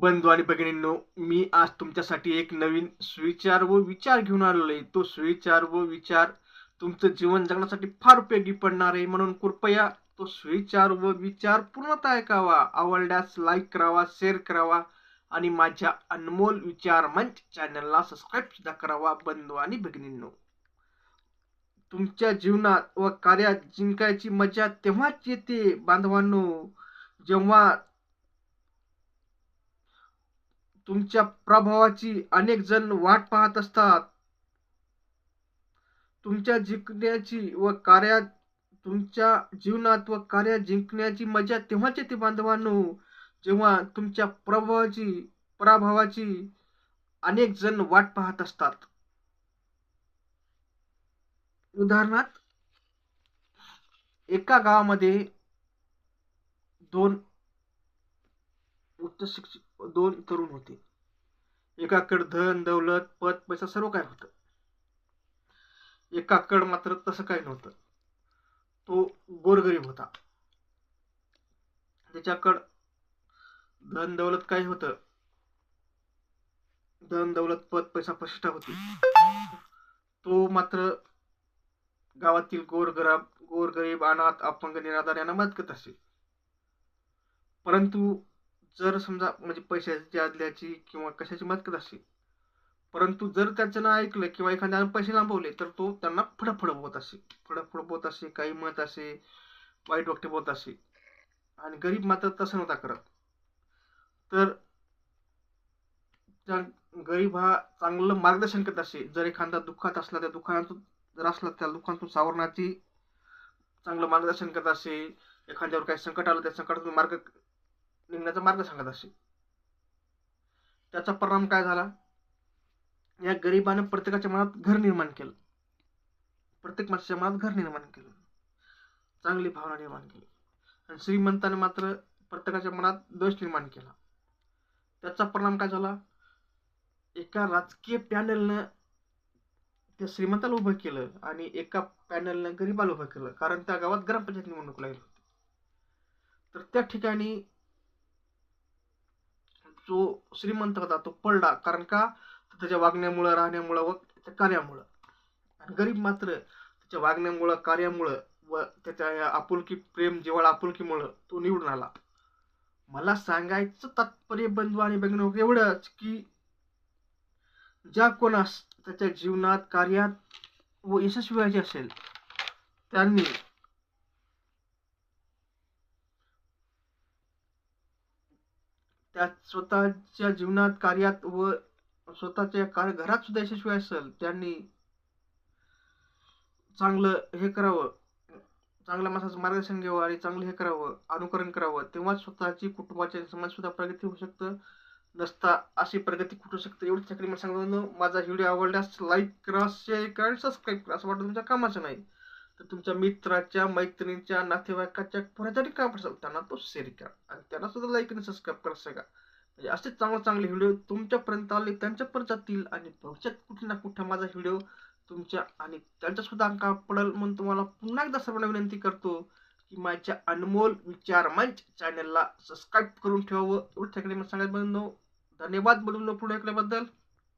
बंधू आणि भगिनींनो मी आज तुमच्यासाठी एक नवीन सुविचार व विचार घेऊन आलेलो आहे तो सुविचार व विचार तुमचं जीवन जगण्यासाठी फार उपयोगी पडणार आहे. म्हणून कृपया तो सुविचार व विचार पूर्णतः ऐकावा. आवडल्यास लाईक करावा शेअर करावा आणि माझ्या अनमोल विचार मंच चॅनलला सबस्क्राईब सुद्धा करावा बंधू आणि भगिनींनो. तुमच्या जीवनात व कार्यात जिंकायची मजा तेव्हाच येते बांधवांनो. जेव्हा तुमच्या प्रभावाची अनेक जण वाट पाहत असतात. तुमच्या जिंकण्याची व कार्यात तुमच्या जीवनात व कार्यात जिंकण्याची मजा तेव्हाच येते बांधवांनो जेव्हा तुमच्या प्रभावाची पराभवाची अनेक जण वाट पाहत असतात. उदाहरणार्थ एका गावामध्ये दोन उच्च शिक्षित दोन तरुण होते. एकाकडे धन दौलत पद पैसा सर्व काय होतं. एकाकडे मात्र तसं काही नव्हतं. तो गोरगरीब होता. त्याच्याकड धन दौलत काय होतं? धन दौलत पद पैसा प्रतिष्ठा होती. तो मात्र गावातील गोरगराब गोरगरीब अनाथ अपंग निराधार यांना मदत करत असे. परंतु जर समजा म्हणजे पैशाची आदल्याची किंवा कशाची मदत करत असे परंतु जर त्याचं ना ऐकलं किंवा एखाद्यानं पैसे लांबवले तर तो त्यांना फडफड होत असे. फडफड होत असे काही मत असे वाईट वागते बोलत असे. आणि गरीब मात्र तसं नव्हता करत. तर त्या गरीब हा चांगलं मार्गदर्शन करत असे. जर एखादा दुःखात असला त्या दुःखातून जर असला त्या दुःखातून सावरण्याची चांगलं मार्गदर्शन करत असे. एखाद्यावर काही संकट आलं त्या संकटातून मार्ग निघण्याचा मार्ग सांगत असे. त्याचा परिणाम काय झाला? या गरिबानं प्रत्येकाच्या मनात घर निर्माण केलं. प्रत्येक माणसाच्या मनात घर निर्माण केलं. चांगली भावना निर्माण केली. आणि श्रीमंताने मात्र प्रत्येकाच्या मनात दोष निर्माण केला. त्याचा परिणाम काय झाला? एका राजकीय पॅनलनं त्या श्रीमंताला उभं केलं आणि एका पॅनलनं गरीबाला उभं केलं. कारण त्या गावात ग्रामपंचायत निवडणूक लागली होती. तर त्या ठिकाणी जो श्रीमंत होता तो पडला कारण का? त्याच्या वागण्यामुळं राहण्यामुळं व त्याच्या कार्यामुळं. आणि गरीब मात्र त्याच्या वागण्यामुळं कार्यामुळं व त्याच्या आपुलकी प्रेम जिवाळा आपुलकीमुळं तो निवडून आला. मला सांगायचं तात्पर्य बंधू आणि बघणं एवढंच की ज्या कोणास त्याच्या जीवनात कार्यात व यशस्वी व्हायचे असेल त्यांनी त्या स्वतःच्या जीवनात कार्यात व स्वतःच्या कार्य घरात सुद्धा यशस्वी असेल त्यांनी चांगलं हे करावं. चांगल्या माणसाचं मार्गदर्शन घ्यावं आणि चांगलं हे करावं अनुकरण करावं. तेव्हा स्वतःची कुटुंबाची समाजसुद्धा प्रगती होऊ शकतं. नसता अशी प्रगती कुठू शकते? एवढी सगळी मला सांगतो माझा व्हिडिओ आवडल्यास लाईक करा शेअर करा सबस्क्राईब करा. असं वाटतं तुमच्या कामाचं नाही. तर तुमच्या मित्राच्या मैत्रिणीच्या नातेवाईकाच्या कोणातरी काम असेल त्यांना तो शेअर करा. आणि त्यांना सुद्धा लाईक आणि सबस्क्राईब करा सगळा म्हणजे असे चांगले चांगले व्हिडिओ तुमच्यापर्यंत आले त्यांच्यापर्यंत जातील आणि भविष्यात कुठे ना कुठे माझा व्हिडिओ तुमच्या आणि त्यांच्या सुद्धा अंका पडेल म्हणून तुम्हाला पुन्हा एकदा सर्वांना विनंती करतो की माझ्या अनमोल विचार मंच चॅनलला सबस्क्राईब करून ठेवावं. एवढं मग मला सांगायचं धन्यवाद बोलून पुढे ऐकल्याबद्दल.